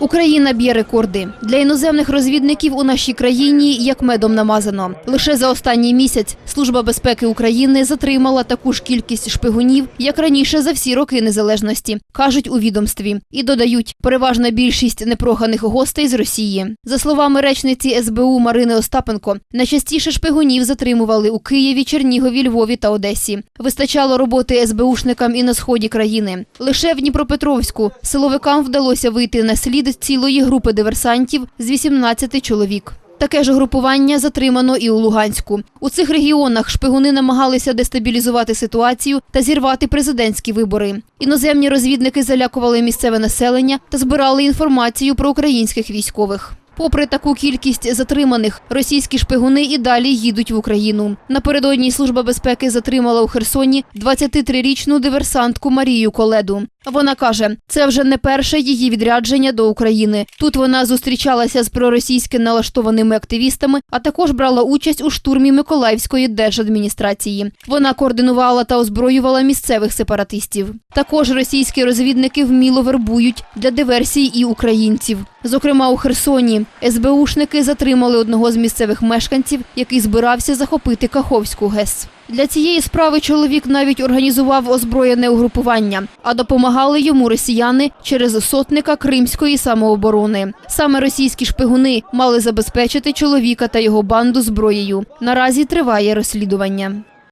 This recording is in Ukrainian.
Україна б'є рекорди для іноземних розвідників у нашій країні як медом намазано. Лише за останній місяць Служба безпеки України затримала таку ж кількість шпигунів, як раніше за всі роки незалежності, кажуть у відомстві. І додають, переважна більшість непроханих гостей з Росії. За словами речниці СБУ Марини Остапенко, найчастіше шпигунів затримували у Києві, Чернігові, Львові та Одесі. Вистачало роботи СБУшникам і на сході країни. Лише в Дніпропетровську силовикам вдалося вийти на слід цілої групи диверсантів з 18 чоловік. Таке ж групування затримано і у Луганську. У цих регіонах шпигуни намагалися дестабілізувати ситуацію та зірвати президентські вибори. Іноземні розвідники залякували місцеве населення та збирали інформацію про українських військових. Попри таку кількість затриманих, російські шпигуни і далі їдуть в Україну. Напередодні Служба безпеки затримала у Херсоні 23-річну диверсантку Марію Коледу. Вона каже, це вже не перше її відрядження до України. Тут вона зустрічалася з проросійськи налаштованими активістами, а також брала участь у штурмі Миколаївської держадміністрації. Вона координувала та озброювала місцевих сепаратистів. Також російські розвідники вміло вербують для диверсій і українців. Зокрема, у Херсоні СБУшники затримали одного з місцевих мешканців, який збирався захопити Каховську ГЕС. Для цієї справи чоловік навіть організував озброєне угрупування, а допомагали йому росіяни через сотника Кримської самооборони. Саме російські шпигуни мали забезпечити чоловіка та його банду зброєю. Наразі триває розслідування.